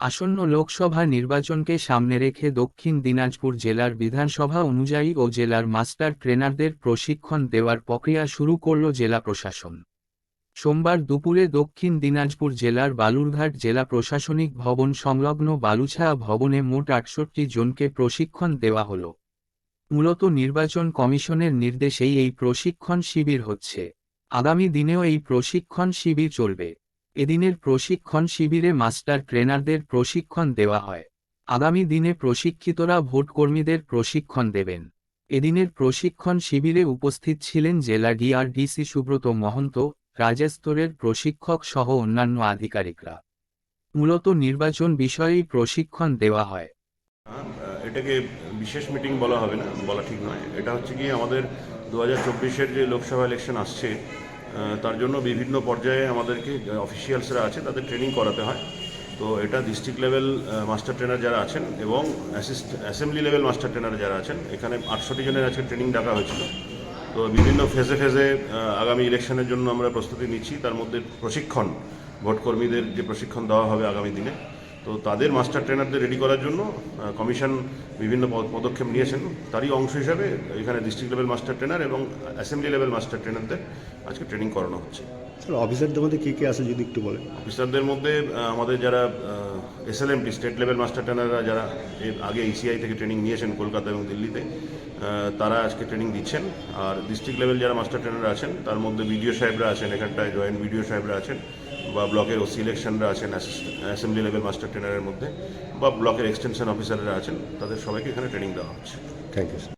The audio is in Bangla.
আসন্ন লোকসভা নির্বাচনকে সামনে রেখে দক্ষিণ দিনাজপুর জেলার বিধানসভা অনুযায়ী ও জেলার মাস্টার ট্রেনারদের প্রশিক্ষণ দেওয়ার প্রক্রিয়া শুরু করল জেলা প্রশাসন। সোমবার দুপুরে দক্ষিণ দিনাজপুর জেলার বালুরঘাট জেলা প্রশাসনিক ভবন সংলগ্ন বালুছায়া ভবনে মোট আটষট্টি জনকে প্রশিক্ষণ দেওয়া হল। মূলত নির্বাচন কমিশনের নির্দেশেই এই প্রশিক্ষণ শিবির হচ্ছে। আগামী দিনেও এই প্রশিক্ষণ শিবির চলবে। এদিনের প্রশিক্ষণ শিবিরে মাস্টার ট্রেনারদের প্রশিক্ষণ দেওয়া হয়। আগামী দিনে প্রশিক্ষিতরা ভোটকর্মীদের প্রশিক্ষণ দেবেন। এদিনের প্রশিক্ষণ শিবিরে উপস্থিত ছিলেন জেলা ডিআরডিসি সুব্রত মহন্ত রাজস্তরের প্রশিক্ষক সহ অন্যান্য আধিকারিকরা। মূলত নির্বাচন বিষয়েই প্রশিক্ষণ দেওয়া হয়। এটাকে বিশেষ মিটিং বলা হবে না, বলা ঠিক নয়। এটা হচ্ছে কি আমাদের দু হাজার যে লোকসভা ইলেকশন আসছে তার জন্য বিভিন্ন পর্যায়ে আমাদেরকে অফিসিয়ালসরা আছে তাদের ট্রেনিং করাতে হয়। তো এটা ডিস্ট্রিক্ট লেভেল মাস্টার ট্রেনার যারা আছেন এবং assist assembly level master trainer যারা আছেন, এখানে আটষট্টি জনের আজকে ট্রেনিং ডাকা হয়েছিল। তো বিভিন্ন ফেজে ফেজে আগামী ইলেকশনের জন্য আমরা প্রস্তুতি নিচ্ছি। তার মধ্যে প্রশিক্ষণ, ভোটকর্মীদের যে প্রশিক্ষণ দেওয়া হবে আগামী দিনে তো তাদের মাস্টার ট্রেনারদের রেডি করার জন্য কমিশন বিভিন্ন পদ- পদক্ষেপ নিয়েছেন। তারই অংশ হিসাবে এখানে ডিস্ট্রিক্ট লেভেল মাস্টার ট্রেনার এবং অ্যাসেম্বলি লেভেল মাস্টার ট্রেনারদের আজকে ট্রেনিং করানো হচ্ছে। স্যার অফিসারদের মধ্যে কে কে আছে যদি একটু বলেন? অফিসারদের মধ্যে আমাদের যারা এসএলএমটি স্টেট লেভেল মাস্টার ট্রেনাররা যারা এর আগে ইসিআই থেকে ট্রেনিং নিয়েছেন কলকাতা এবং দিল্লিতে তারা আজকে ট্রেনিং দিচ্ছেন। আর ডিস্ট্রিক্ট লেভেল যারা মাস্টার ট্রেনাররা আছেন তার মধ্যে বিডিও সাহেবরা আছেন এখানটায় জয়েন্ট বিডিও সাহেবরা আছেন। বা ব্লকের ওসি ইলেকশনরা আছেন অ্যাসেম্বলি লেভেল মাস্টার ট্রেনারের মধ্যে, বা ব্লকের এক্সটেনশন অফিসাররা আছেন, তাদের সবাইকে এখানে ট্রেনিং দেওয়া হচ্ছে। Thank you